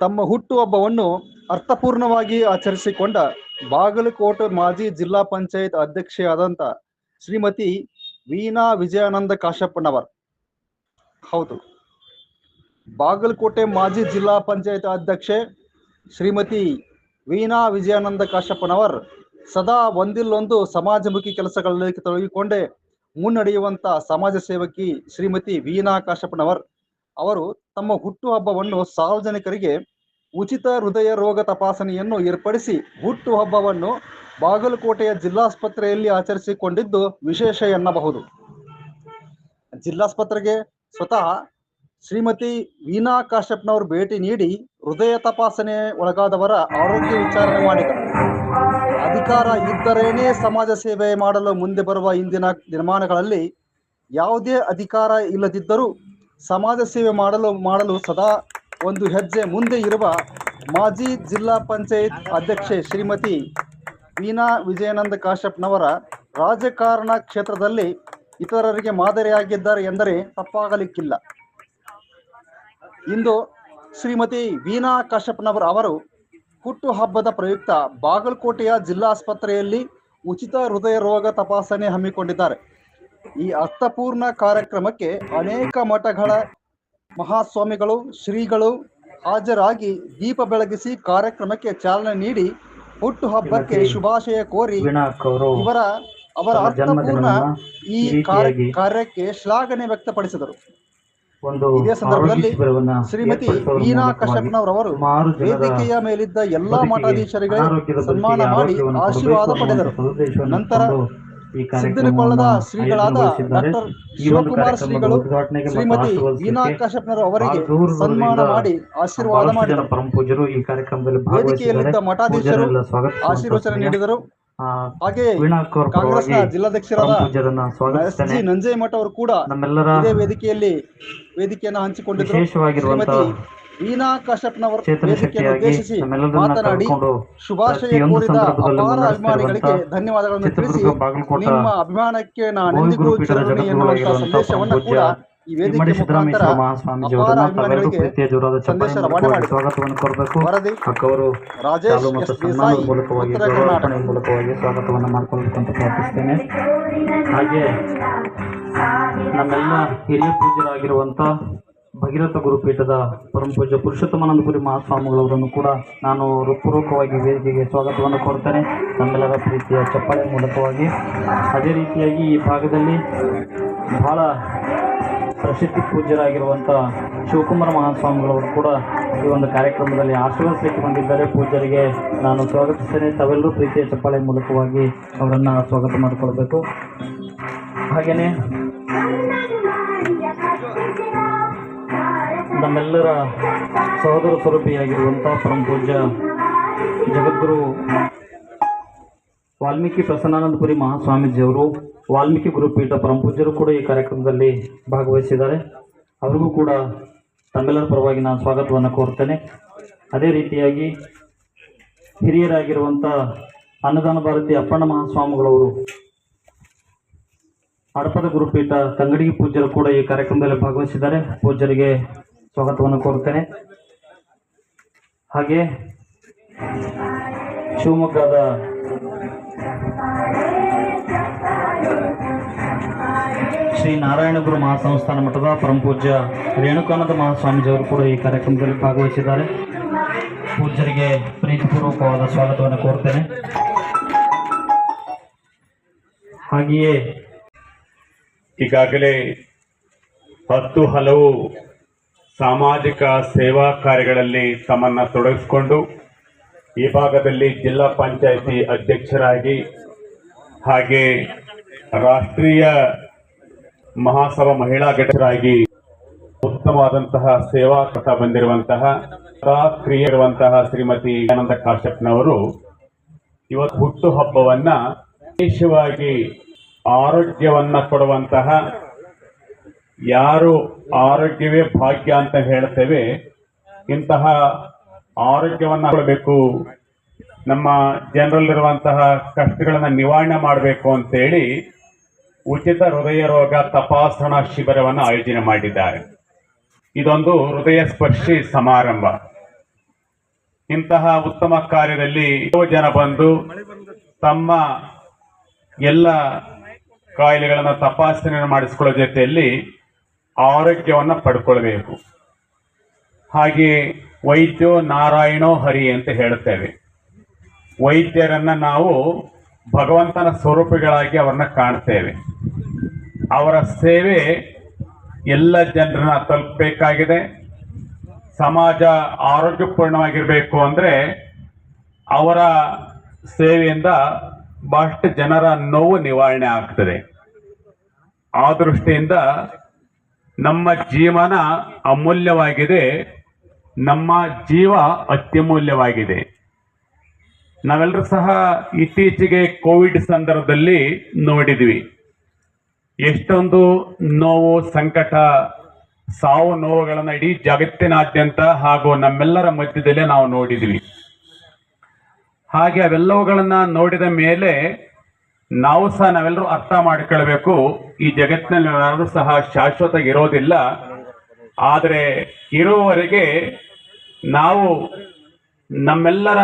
ತಮ್ಮ ಹುಟ್ಟುಹಬ್ಬವನ್ನು ಅರ್ಥಪೂರ್ಣವಾಗಿ ಆಚರಿಸಿಕೊಂಡ ಬಾಗಲಕೋಟೆ ಮಾಜಿ ಜಿಲ್ಲಾ ಪಂಚಾಯತ್ ಅಧ್ಯಕ್ಷೆಯಾದಂಥ ಶ್ರೀಮತಿ ವೀಣಾ ವಿಜಯಾನಂದ ಕಾಶಪ್ಪನವರ್. ಹೌದು. ಬಾಗಲಕೋಟೆ ಮಾಜಿ ಜಿಲ್ಲಾ ಪಂಚಾಯತ್ ಅಧ್ಯಕ್ಷೆ ಶ್ರೀಮತಿ ವೀಣಾ ವಿಜಯಾನಂದ ಕಾಶಪ್ಪನವರ್ ಸದಾ ಒಂದಿಲ್ಲೊಂದು ಸಮಾಜಮುಖಿ ಕೆಲಸಗಳಲ್ಲಿ ತೊಡಗಿಕೊಂಡೇ ಮುನ್ನಡೆಯುವಂತ ಸಮಾಜ ಸೇವಕಿ ಶ್ರೀಮತಿ ವೀಣಾ ಕಾಶಪ್ಪನವರ್. ಅವರು ತಮ್ಮ ಹುಟ್ಟುಹಬ್ಬವನ್ನು ಸಾರ್ವಜನಿಕರಿಗೆ ಉಚಿತ ಹೃದಯ ರೋಗ ತಪಾಸಣೆಯನ್ನು ಏರ್ಪಡಿಸಿ ಹುಟ್ಟುಹಬ್ಬವನ್ನು ಬಾಗಲಕೋಟೆಯ ಜಿಲ್ಲಾಸ್ಪತ್ರೆಯಲ್ಲಿ ಆಚರಿಸಿಕೊಂಡಿದ್ದು ವಿಶೇಷ ಎನ್ನಬಹುದು. ಜಿಲ್ಲಾಸ್ಪತ್ರೆಗೆ ಸ್ವತಃ ಶ್ರೀಮತಿ ವೀನಾ ಕಾಶ್ಯಪ್ನವರು ಭೇಟಿ ನೀಡಿ ಹೃದಯ ತಪಾಸಣೆ ಒಳಗಾದವರ ಆರೋಗ್ಯ ವಿಚಾರಣೆ ಮಾಡಿದರು. ಅಧಿಕಾರ ಇದ್ದರೇನೆ ಸಮಾಜ ಸೇವೆ ಮಾಡಲು ಮುಂದೆ ಬರುವ ಇಂದಿನ ದಿನಮಾನಗಳಲ್ಲಿ ಯಾವುದೇ ಅಧಿಕಾರ ಇಲ್ಲದಿದ್ದರೂ ಸಮಾಜ ಸೇವೆ ಮಾಡಲು ಮಾಡಲು ಸದಾ ಒಂದು ಹೆಜ್ಜೆ ಮುಂದೆ ಇರುವ ಮಾಜಿ ಜಿಲ್ಲಾ ಪಂಚಾಯತ್ ಅಧ್ಯಕ್ಷೆ ಶ್ರೀಮತಿ ವೀನಾ ವಿಜಯಾನಂದ ಕಾಶ್ಯಪ್ನವರ ರಾಜಕಾರಣ ಕ್ಷೇತ್ರದಲ್ಲಿ ಇತರರಿಗೆ ಮಾದರಿಯಾಗಿದ್ದಾರೆ ಎಂದರೆ ತಪ್ಪಾಗಲಿಕ್ಕಿಲ್ಲ. ಇಂದು ಶ್ರೀಮತಿ ವೀನಾ ಕಾಶ್ಯಪ್ನವರ ಅವರು ಹುಟ್ಟುಹಬ್ಬದ ಪ್ರಯುಕ್ತ ಬಾಗಲಕೋಟೆಯ ಜಿಲ್ಲಾಸ್ಪತ್ರೆಯಲ್ಲಿ ಉಚಿತ ಹೃದಯ ರೋಗ ತಪಾಸಣೆ ಹಮ್ಮಿಕೊಂಡಿದ್ದಾರೆ. ಈ ಅರ್ಥಪೂರ್ಣ ಕಾರ್ಯಕ್ರಮಕ್ಕೆ ಅನೇಕ ಮಠಗಳ ಮಹಾಸ್ವಾಮಿಗಳು ಶ್ರೀಗಳು ಹಾಜರಾಗಿ ದೀಪ ಬೆಳಗಿಸಿ ಕಾರ್ಯಕ್ರಮಕ್ಕೆ ಚಾಲನೆ ನೀಡಿ ಹುಟ್ಟುಹಬ್ಬಕ್ಕೆ ಶುಭಾಶಯ ಕೋರಿ ಇವರ ಅವರ ಅರ್ಥಪೂರ್ಣ ಈ ಈ ಕಾರ್ಯ- ಕಾರ್ಯಕ್ಕೆ ಶ್ಲಾಘನೆ ವ್ಯಕ್ತಪಡಿಸಿದರು. ಇದೇ ಸಂದರ್ಭದಲ್ಲಿ ಶ್ರೀಮತಿ ವೀಣಾ ಕಶ್ಯಪ್ನವರವರು ವೇದಿಕೆಯ ಮೇಲಿದ್ದ ಎಲ್ಲಾ ಮಠಾಧೀಶರಿಗೆ ಸನ್ಮಾನ ಮಾಡಿ ಆಶೀರ್ವಾದ ಪಡೆದರು. ನಂತರ ಈ ಶ್ರೀಗಳಾದ. ಡಾಕ್ಟರ್ ಶ್ರೀಗಳು ಶ್ರೀಮತಿ ಅವರಿಗೆ ಸನ್ಮಾನ ಮಾಡಿ ಆಶೀರ್ವಾದ ಮಾಡಿದರು ಪರಮ ಪೂಜರು ಈ ಕಾರ್ಯಕ್ರಮದಲ್ಲಿ ವೇದಿಕೆಯಲ್ಲಿದ್ದ ಮಠಾಧೀಶರು ಆಶೀರ್ವಚನ ನೀಡಿದರು. ಹಾಗೆ ಕಾಂಗ್ರೆಸ್ನ ಜಿಲ್ಲಾಧ್ಯಕ್ಷರಾದ ಎಸ್ ಜಿ ನಂಜೇಮಠ ಅವರು ಕೂಡ ನಮ್ಮೆಲ್ಲರ ಇದೇ ವೇದಿಕೆಯಲ್ಲಿ ವೇದಿಕೆಯನ್ನ ಹಂಚಿಕೊಂಡಿದ್ದರು. ವಿಶೇಷವಾಗಿರುವಂತಹ ವೀಣಾ ಕಶ್ಯಪ್ನವರ ವೇದಿಕೆಯನ್ನು ಉದ್ದೇಶಿಸಿ ಮಾತನಾಡಿ ಶುಭಾಶಯ ಕೋರಿದ ಅಪಾರ ಅಭಿಮಾನಿಗಳಿಗೆ ಧನ್ಯವಾದಗಳನ್ನು ತಿಳಿಸಿ ನಿಮ್ಮ ಅಭಿಮಾನಕ್ಕೆ ನಾನು ಎಂದಿಗೂ ಗೋವಿಗುರುಪೀಠದ ಚಿರಋಣಿ ಎನ್ನುವಂತಹ ಸಂದೇಶವನ್ನು ಕೂಡ ಈ ವೇದಿಕೆ ಮುಖಾಂತರ ಅಪಾರ ಅಭಿಮಾನಿಗಳಿಗೆ ಸಂದೇಶ ಮಾಡಿ. ಸ್ವಾಗತವನ್ನು ಕೋರಬೇಕು ವರದಿ ಅಕ್ಕವರು ರಾಜೇಶ್ ಎಸ್ ದೇಸಾಯಿ ಮೂಲಕವಾಗಿ ಉತ್ತರ ಕರ್ನಾಟಕ. ಮೂಲಕವಾಗಿ ಸ್ವಾಗತವನ್ನು ಮಾಡ್ಕೊಳ್ಬೇಕು ಅಂತ ಪ್ರಾರ್ಥಿಸ್ತೇನೆ ಹಾಗೆ ನಮ್ಮೆಲ್ಲ ಹಿರಿಯ ಪೂಜ್ಯರಾಗಿರುವಂತ ಭಗೀರಥ ಗುರುಪೀಠದ ಪರಮ ಪೂಜ್ಯ ಪುರುಷೋತ್ತಮಾನಂದಪುರಿ ಮಹಾಸ್ವಾಮಿಗಳವರನ್ನು ಕೂಡ ನಾನು ಹೃತ್ಪೂರ್ವಕವಾಗಿ ವೇದಿಕೆಗೆ ಸ್ವಾಗತವನ್ನು ಕೊಡ್ತೇನೆ ನಮ್ಮೆಲ್ಲರ ಪ್ರೀತಿಯ ಚಪ್ಪಾಳೆ ಮೂಲಕವಾಗಿ. ಅದೇ ರೀತಿಯಾಗಿ ಈ ಭಾಗದಲ್ಲಿ ಬಹಳ ಪ್ರಸಿದ್ಧಿ ಪೂಜ್ಯರಾಗಿರುವಂಥ ಶಿವಕುಮಾರ ಮಹಾಸ್ವಾಮಿಗಳವರು ಕೂಡ ಈ ಒಂದು ಕಾರ್ಯಕ್ರಮದಲ್ಲಿ ಆಶೀರ್ವದಿಸಲಿಕ್ಕೆ ಬಂದಿದ್ದಾರೆ. ಪೂಜ್ಯರಿಗೆ ನಾನು ಸ್ವಾಗತಿಸ್ತೇನೆ. ತಾವೆಲ್ಲರೂ ಪ್ರೀತಿಯ ಚಪ್ಪಾಳೆ ಮೂಲಕವಾಗಿ ಅವರನ್ನು ಸ್ವಾಗತ ಮಾಡಿಕೊಳ್ಬೇಕು. ಹಾಗೆಯೇ ನಮ್ಮೆಲ್ಲರ ಸಹೋದರ ಸ್ವರೂಪಿಯಾಗಿರುವಂಥ ಪೂಜ್ಯ ಜಗದ್ಗುರು ವಾಲ್ಮೀಕಿ ಪ್ರಸನ್ನಾನಂದಪುರಿ ಮಹಾಸ್ವಾಮೀಜಿಯವರು ವಾಲ್ಮೀಕಿ ಗುರುಪೀಠ ಪೂಜ್ಯರು ಕೂಡ ಈ ಕಾರ್ಯಕ್ರಮದಲ್ಲಿ ಭಾಗವಹಿಸಿದ್ದಾರೆ. ಅವರಿಗೂ ಕೂಡ ತಮ್ಮೆಲ್ಲರ ಪರವಾಗಿ ನಾನು ಸ್ವಾಗತವನ್ನು ಕೋರ್ತೇನೆ. ಅದೇ ರೀತಿಯಾಗಿ ಹಿರಿಯರಾಗಿರುವಂಥ ಅನ್ನದಾನ ಭಾರತಿ ಅಪ್ಪಣ್ಣ ಮಹಾಸ್ವಾಮಿಗಳವರು, ಹಡಪದ ಗುರುಪೀಠ ತಂಗಡಿ ಪೂಜ್ಯರು ಕೂಡ ಈ ಕಾರ್ಯಕ್ರಮದಲ್ಲಿ ಭಾಗವಹಿಸಿದ್ದಾರೆ. ಪೂಜ್ಯರಿಗೆ ಸ್ವಾಗತವನ್ನು ಕೋರುತ್ತೇನೆ. ಹಾಗೆ, ಶಿವಮೊಗ್ಗದ ಶ್ರೀ ನಾರಾಯಣಗುರು ಮಹಾಸಂಸ್ಥಾನ ಮಠದ ಪರಮ ಪೂಜ್ಯ ರೇಣುಕಾನಂದ ಮಹಾಸ್ವಾಮೀಜಿಯವರು ಕೂಡ ಈ ಕಾರ್ಯಕ್ರಮದಲ್ಲಿ ಭಾಗವಹಿಸಿದ್ದಾರೆ. ಪೂಜ್ಯರಿಗೆ ಪ್ರೀತಿಪೂರ್ವಕವಾದ ಸ್ವಾಗತವನ್ನು ಕೋರ್ತೇನೆ ಹಾಗೆಯೇ, ಈಗಾಗಲೇ ಹತ್ತು ಹಲವು ಸಾಮಾಜಿಕ ಸೇವಾ ಕಾರ್ಯಗಳಲ್ಲಿ ತಮ್ಮನ್ನು ತೊಡಗಿಸಿಕೊಂಡು ಈ ಭಾಗದಲ್ಲಿ ಜಿಲ್ಲಾ ಪಂಚಾಯಿತಿ ಅಧ್ಯಕ್ಷರಾಗಿ ಹಾಗೆ ರಾಷ್ಟ್ರೀಯ ಮಹಾಸಭಾ ಮಹಿಳಾ ಘಟಕರಾಗಿ ಉತ್ತಮವಾದಂತಹ ಸೇವಾ ಕಟ ಬಂದಿರುವಂತಹ ಕ್ರಿಯೆ ಶ್ರೀಮತಿ ಆನಂದ ಕಾಶ್ಯಪ್ನವರು ಇವತ್ತು ಹುಟ್ಟುಹಬ್ಬವನ್ನ ವಿಶೇಷವಾಗಿ ಆರೋಗ್ಯವನ್ನ ಕೊಡುವಂತಹ ಯಾರು ಆರೋಗ್ಯವೇ ಭಾಗ್ಯ ಅಂತ ಹೇಳ್ತೇವೆ ಇಂತಹ ಆರೋಗ್ಯವನ್ನ ಕೊಡಬೇಕು, ನಮ್ಮ ಜನರಲ್ಲಿರುವಂತಹ ಕಷ್ಟಗಳನ್ನ ನಿವಾರಣೆ ಮಾಡಬೇಕು ಅಂತೇಳಿ ಉಚಿತ ಹೃದಯ ರೋಗ ತಪಾಸಣಾ ಶಿಬಿರವನ್ನು ಆಯೋಜನೆ ಮಾಡಿದ್ದಾರೆ. ಇದೊಂದು ಹೃದಯ ಸ್ಪರ್ಶಿ ಸಮಾರಂಭ. ಇಂತಹ ಉತ್ತಮ ಕಾರ್ಯದಲ್ಲಿ ಜನ ಬಂದು ತಮ್ಮ ಎಲ್ಲ ಕಾಯಿಲೆಗಳನ್ನು ತಪಾಸಣೆ ಮಾಡಿಸಿಕೊಳ್ಳೋ ಜೊತೆಯಲ್ಲಿ ಆರೋಗ್ಯವನ್ನ ಪಡ್ಕೊಳ್ಬೇಕು. ಹಾಗೆ ವೈದ್ಯೋ ನಾರಾಯಣೋ ಹರಿ ಅಂತ ಹೇಳ್ತೇವೆ ವೈದ್ಯರನ್ನ ನಾವು ಭಗವಂತನ ಸ್ವರೂಪಗಳಾಗಿ ಅವರನ್ನ ಕಾಣ್ತೇವೆ. ಅವರ ಸೇವೆ ಎಲ್ಲ ಜನರನ್ನ ತಲುಪಬೇಕಾಗಿದೆ. ಸಮಾಜ ಆರೋಗ್ಯಪೂರ್ಣವಾಗಿರಬೇಕು ಅಂದರೆ ಅವರ ಸೇವೆಯಿಂದ ಬಹಳಷ್ಟು ಜನರ ನೋವು ನಿವಾರಣೆ ಆಗ್ತದೆ. ಆ ದೃಷ್ಟಿಯಿಂದ ನಮ್ಮ ಜೀವನ ಅಮೂಲ್ಯವಾಗಿದೆ. ನಮ್ಮ ಜೀವ ಅತ್ಯಮೂಲ್ಯವಾಗಿದೆ. ನಾವೆಲ್ಲರೂ ಸಹ ಇತ್ತೀಚೆಗೆ ಕೋವಿಡ್ ಸಂದರ್ಭದಲ್ಲಿ ನೋಡಿದ್ವಿ. ಎಷ್ಟೊಂದು ನೋವು, ಸಂಕಟ, ಸಾವು ನೋವುಗಳನ್ನು ಇಡೀ ಜಗತ್ತಿನಾದ್ಯಂತ ಹಾಗೂ ನಮ್ಮೆಲ್ಲರ ಮಧ್ಯದಲ್ಲೇ ನಾವು ನೋಡಿದ್ವಿ. ಹಾಗೆ ಅವೆಲ್ಲವುಗಳನ್ನು ನೋಡಿದ ಮೇಲೆ ನಾವು ಸಹ ನಾವೆಲ್ಲರೂ ಅರ್ಥ ಮಾಡಿಕೊಳ್ಬೇಕು ಈ ಜಗತ್ತಿನಲ್ಲಿ ಯಾರು ಸಹ ಶಾಶ್ವತ ಇರೋದಿಲ್ಲ ಆದರೆ ಇರುವವರೆಗೆ ನಾವು ನಮ್ಮೆಲ್ಲರ